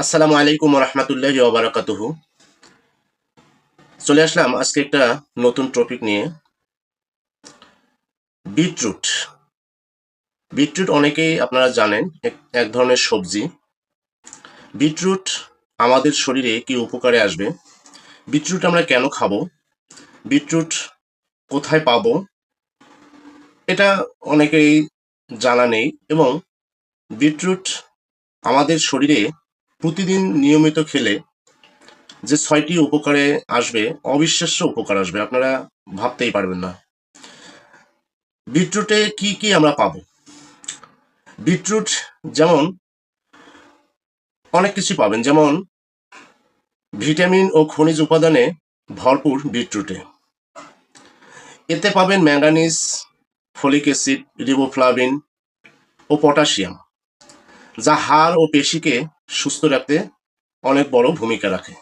আসসালামু আলাইকুম রহমতুল্লাহ ওবরাকাতুহু। চলে আসলাম আজকে একটা নতুন টপিক নিয়ে। বিটরুট। বিটরুট অনেকেই আপনারা জানেন এক- ধরনের সবজি। বিটরুট আমাদের শরীরে কি উপকারে আসবে? বিটরুট আমরা কেন খাব? বিটরুট কোথায় পাবো? এটা অনেকেই জানা নেই এবং বিটরুট আমাদের শরীরে প্রতিদিন নিয়মিত খেলে যে ছয়টি উপকারে আসবে, অবিশ্বাস্য উপকার আসবে, আপনারা ভাবতেই পারবেন না। বিটরুটে কি কি আমরা পাবো? বিটরুট যেমন অনেক কিছু পাবেন, যেমন ভিটামিন ও খনিজ উপাদানে ভরপুর বিটরুটে। এতে পাবেন ম্যাঙ্গানিজ ফলিক অ্যাসিড, রিবোফ্লাভিন ও পটাশিয়াম, যা হাড় ও পেশিকে সুস্থ রাখতে অনেক বড় ভূমিকা রাখে।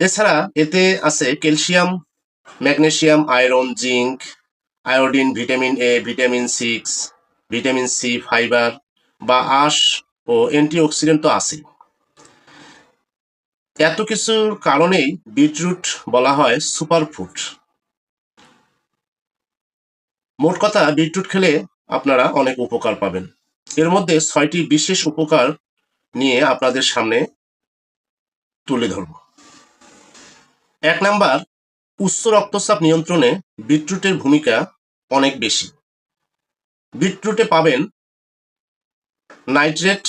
এছাড়া এতে আছে calcium, magnesium, iron, zinc, iodine, vitamin A vitamin six, vitamin C, fibre বা আঁশ ও অ্যান্টিঅক্সিডেন্ট তো আছেই। এত কিছুর কারণেই বিটরুট বলা হয় সুপারফুড। মোট কথা, বিটরুট খেলে আপনারা অনেক উপকার পাবেন। এর মধ্যে ছয়টি বিশেষ উপকার নিয়ে আপনাদের সামনে তুলে ধরব। এক নাম্বার, উচ্চ রক্তচাপ নিয়ন্ত্রণে বিটরুটের ভূমিকা অনেক বেশি। বিটরুটে পাবেন নাইট্রেট,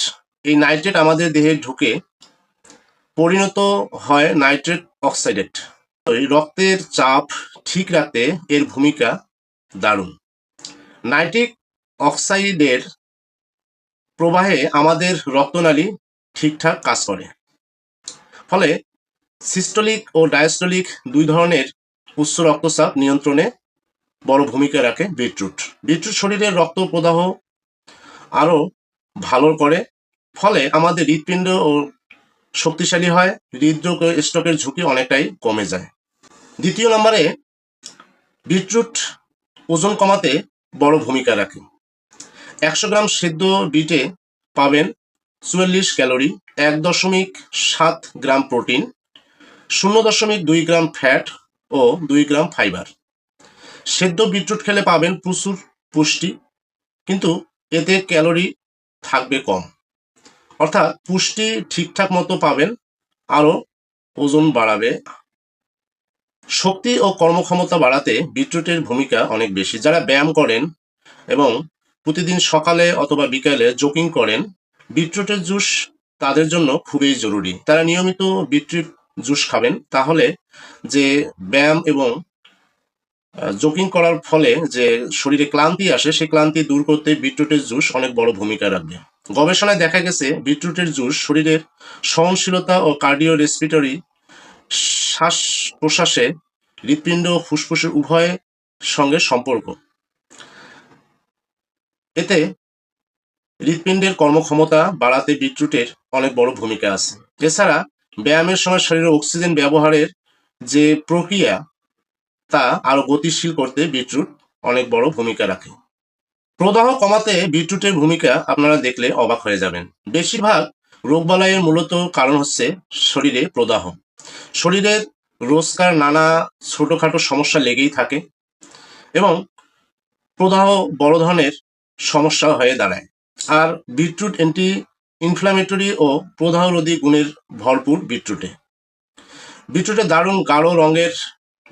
এই নাইট্রেট আমাদের দেহে ঢুকে পরিণত হয় নাইট্রেট অক্সাইডেট। রক্তের চাপ ঠিক রাখতে এর ভূমিকা দারুণ। নাইট্রিক অক্সাইডের প্রবাহে আমাদের রক্তনালী ঠিকঠাক কাজ করে। ফলে সিস্টোলিক ও ডায়াস্টোলিক দুই ধরনের উচ্চ রক্তচাপ নিয়ন্ত্রণে বড় ভূমিকা রাখে বিটরুট। বিটরুট শরীরের রক্ত প্রদাহ আরও ভালো করে, ফলে আমাদের হৃৎপিণ্ড ও শক্তিশালী হয়, হৃদরোগ স্ট্রোকের ঝুঁকি অনেকটাই কমে যায়। দ্বিতীয় নম্বরে বিটরুট ওজন কমাতে বড় ভূমিকা রাখে। একশো গ্রাম সেদ্ধ বিটে পাবেন চুয়াল্লিশ ক্যালোরি, এক দশমিক সাত গ্রাম প্রোটিন, শূন্য দশমিক দুই গ্রাম ফ্যাট ও দুই গ্রাম ফাইবার। সেদ্ধ বিটরুট খেলে পাবেন প্রচুর পুষ্টি, কিন্তু এতে ক্যালোরি থাকবে কম। অর্থাৎ পুষ্টি ঠিকঠাক মতো পাবেন, আরও ওজন বাড়াবে। শক্তি ও কর্মক্ষমতা বাড়াতে বিটরুটের ভূমিকা অনেক বেশি। যারা ব্যায়াম করেন এবং প্রতিদিন সকালে অথবা বিকালে জোকিং করেন। বিটরুটের জুস তাদের জন্য খুবই জরুরি। তারা নিয়মিত বিটরুট জুস খাবেন। তাহলে যে ব্যায়াম এবং জোকিং করার ফলে যে শরীরে ক্লান্তি আসে সেই ক্লান্তি দূর করতে বিটরুটের জুস অনেক বড় ভূমিকা রাখবে। গবেষণায় দেখা গেছে, বিটরুটের জুস শরীরের সহনশীলতা ও কার্ডিও রেসপিটরি শ্বাস প্রশ্বাসে হৃৎপিণ্ড ফুসফুসের উভয়ের সঙ্গে সম্পর্ক। এতে হৃৎপিণ্ডের কর্মক্ষমতা বাড়াতে বিটরুটের অনেক বড় ভূমিকা আছে। এছাড়া ব্যায়ামের সময় শরীরে অক্সিজেন ব্যবহারের যে প্রক্রিয়া, তা আরও গতিশীল করতে বিটরুট অনেক বড় ভূমিকা রাখে। প্রদাহ কমাতে বিটরুটের ভূমিকা আপনারা দেখলে অবাক হয়ে যাবেন। বেশিরভাগ রোগবালাইয়ের মূলত কারণ হচ্ছে শরীরে প্রদাহ। শরীরের রোজকার নানা ছোটখাটো সমস্যা লেগেই থাকে এবং প্রদাহ বড় ধরনের সমস্যা হয়ে দাঁড়ায়। আর বিটরুট অ্যান্টি ইনফ্লামেটরি ও প্রদাহরোধী গুণের ভরপুর বিটরুটে। বিটরুটে দারুণ গাঢ় রঙের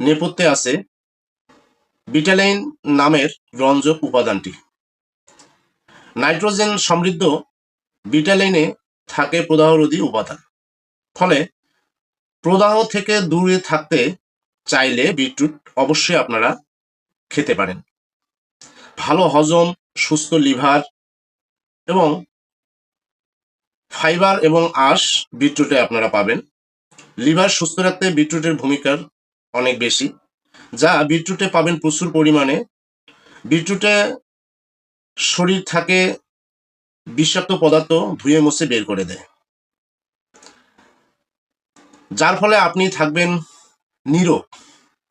নেপথ্যে আছে বিটালাইন নামের রঞ্জক উপাদানটি। নাইট্রোজেন সমৃদ্ধ বিটালাইনে থাকে প্রদাহরোধী উপাদান। ফলে প্রদাহ থেকে দূরে থাকতে চাইলে বিটরুট অবশ্যই আপনারা খেতে পারেন। ভালো হজম সুস্থ লিভার এবং ফাইবার এবং আঁশ বিটরুটে আপনারা পাবেন। লিভার সুস্থ রাখতে বিটরুটের ভূমিকার অনেক বেশি। যা বিটরুটে পাবেন প্রচুর পরিমাণে। বিটরুটে শরীর থাকে বিষাক্ত পদার্থ ধুয়ে মুছে বের করে দেয়। যার ফলে আপনি থাকবেন নিরোগ।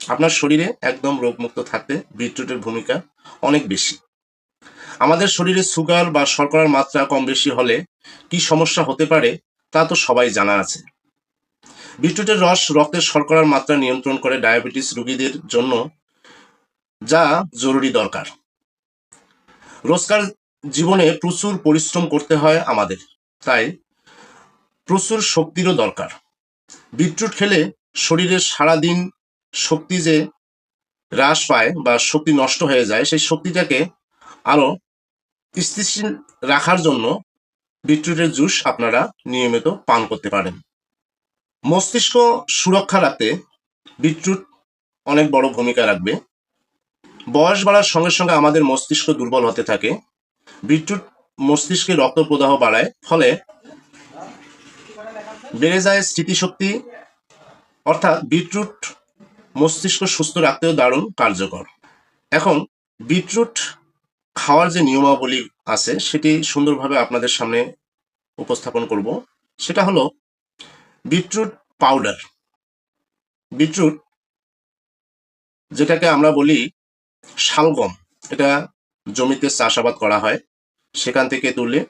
আপনার শরীরে একদম রোগমুক্ত থাকতে বিটরুটের ভূমিকা অনেক বেশি। আমাদের শরীরে সুগার বা শর্করার মাত্রা কম বেশি হলে কি সমস্যা হতে পারে, তা তো সবাই জানা আছে। বিটরুটের রস রক্তের শর্করার মাত্রা নিয়ন্ত্রণ করে ডায়াবেটিস রোগীদের জন্য যা জরুরি দরকার। রোজকার জীবনে প্রচুর পরিশ্রম করতে হয় আমাদের, তাই প্রচুর শক্তিরও দরকার। বিটরুট খেলে শরীরের সারাদিন শক্তি যে হ্রাস পায় বা শক্তি নষ্ট হয়ে যায়, সেই শক্তিটাকে আরও স্থিতিশীল রাখার জন্য বিটরুটের জুস আপনারা নিয়মিত পান করতে পারেন। মস্তিষ্ক সুরক্ষা রাখতে বিটরুট অনেক বড় ভূমিকা রাখবে। বয়স বাড়ার সঙ্গে সঙ্গে আমাদের মস্তিষ্ক দুর্বল হতে থাকে। বিটরুট মস্তিষ্কে রক্ত প্রদাহ বাড়ায়, ফলে বেড়ে যায় স্মৃতিশক্তি। অর্থাৎ বিটরুট মস্তিষ্ক সুস্থ রাখতেও দারুণ কার্যকর। এখন বিটরুট খাওয়ার যে নিয়মাবলী আছে, সেটি সুন্দরভাবে আপনাদের সামনে উপস্থাপন করব। সেটা হলো, বিটরুট পাউডার। বিটরুট, যেটাকে আমরা বলি শালগম, এটা জমিতে চাষাবাদ করা হয়। সেখান থেকে তুলে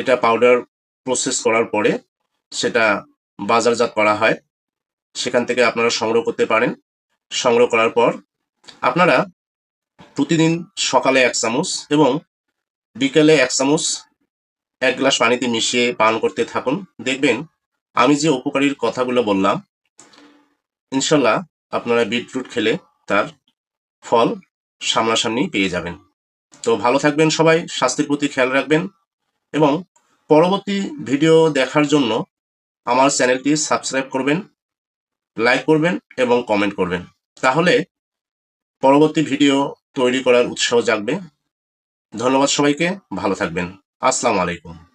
এটা পাউডার প্রসেস করার পরে সেটা বাজারজাত করা হয়। সেখান থেকে আপনারা সংগ্রহ করতে পারেন। সংগ্রহ করার পর আপনারা প্রতিদিন সকালে এক চামচ এবং বিকেলে এক চামচ এক গ্লাস পানিতে মিশিয়ে পান করতে থাকুন। দেখবেন আমি যে উপকারীর কথাগুলো বললাম, ইনশাল্লাহ আপনারা বিটরুট খেলে তার ফল সামনাসামনি পেয়ে যাবেন। তো ভালো থাকবেন সবাই, স্বাস্থ্যের প্রতি খেয়াল রাখবেন এবং পরবর্তী ভিডিও দেখার জন্য আমার চ্যানেলটি সাবস্ক্রাইব করবেন, লাইক করবেন এবং কমেন্ট করবেন। তাহলে পরবর্তী ভিডিও তৈরি করার উৎসাহ জাগবে। ধন্যবাদ সবাইকে ভালো থাকবেন। আসসালামু আলাইকুম।